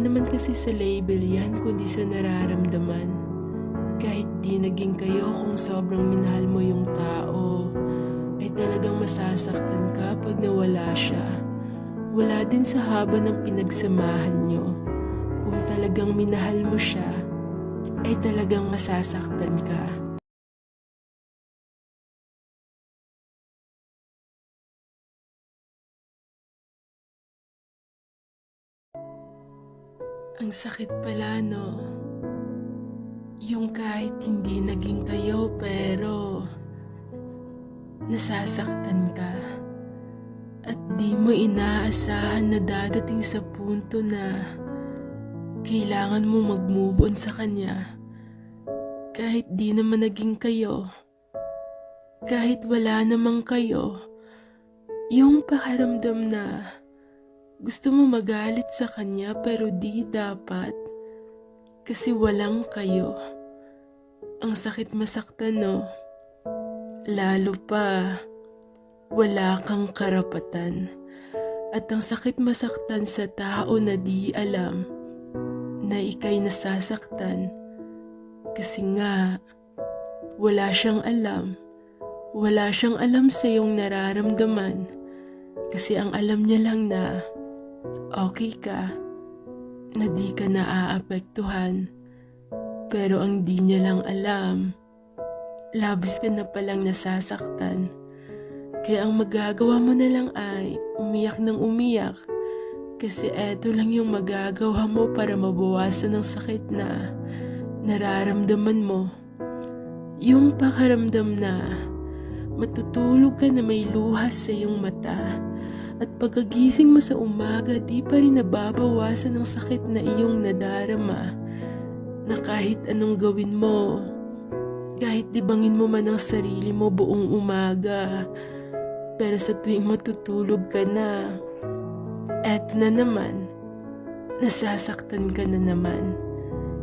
Naman kasi sa label yan kundi sa nararamdaman. Kahit di naging kayo kung sobrang minahal mo yung tao, ay talagang masasaktan ka pag nawala siya. Wala din sa haba ng pinagsamahan nyo. Kung talagang minahal mo siya, ay talagang masasaktan ka. Ang sakit pala, no? Yung kahit hindi naging kayo, pero nasasaktan ka. At di mo inaasahan na dadating sa punto na kailangan mo mag-move on sa kanya. Kahit di naman naging kayo. Kahit wala namang kayo. Yung pakiramdam na gusto mo magalit sa kanya pero di dapat. Kasi walang kayo. Ang sakit masaktan no. Lalo pa, wala kang karapatan. At ang sakit masaktan sa tao na di alam na ikay nasasaktan. Kasi nga, wala siyang alam. Wala siyang alam sa iyong nararamdaman. Kasi ang alam niya lang na okay ka, na di ka naaapektuhan. Pero ang di niya lang alam, labis ka na palang nasasaktan. Kaya ang magagawa mo na lang ay umiyak ng umiyak kasi eto lang yung magagawa mo para mabawasan ang sakit na nararamdaman mo. Yung pakaramdam na matutulog ka na may luhas sa iyong mata at pagkagising mo sa umaga di pa rin nababawasan ang sakit na iyong nadarama na kahit anong gawin mo, kahit dibangin mo man ang sarili mo buong umaga, pero sa tuwing matutulog ka na, eto na naman, nasasaktan ka na naman.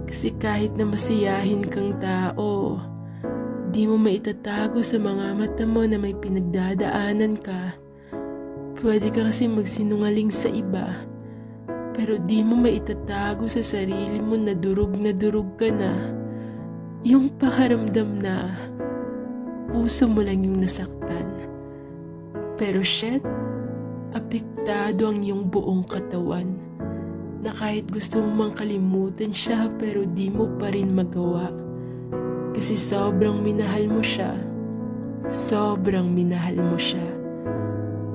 Kasi kahit na masiyahin kang tao, di mo maitatago sa mga mata mo na may pinagdadaanan ka. Pwede ka kasi magsinungaling sa iba, pero di mo maitatago sa sarili mo na durog na durog ka na. Yung pakaramdam na puso mo lang yung nasaktan. Pero shit, apektado ang iyong buong katawan na kahit gusto mo mang kalimutan siya pero di mo pa rin magawa. Kasi sobrang minahal mo siya. Sobrang minahal mo siya.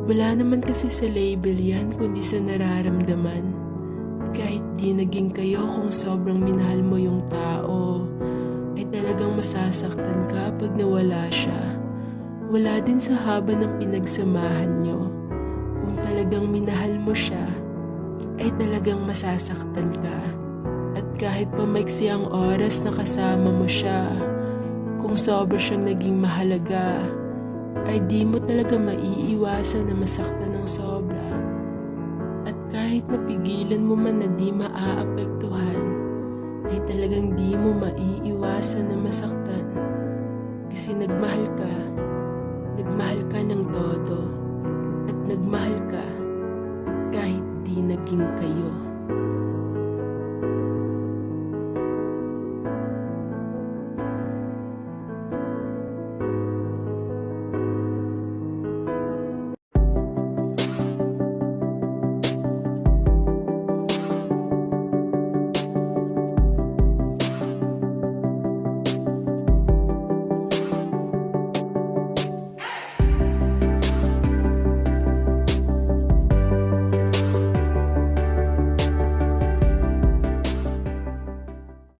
Wala naman kasi sa label yan kundi sa nararamdaman. Kahit di naging kayo kung sobrang minahal mo yung tao, ay talagang masasaktan ka pag nawala siya. Wala din sa haba ng pinagsamahan nyo. Kung talagang minahal mo siya, ay talagang masasaktan ka. At kahit pa maiksi ang oras na kasama mo siya, kung sobra siyang naging mahalaga, ay di mo talaga maiiwasan na masaktan ng sobra. At kahit napigilan mo man na di maaapektuhan, ay talagang di mo maiiwasan na masaktan. Kasi nagmahal ka, nagmahal ka ng todo, at nagmahal ka kahit di naging kayo.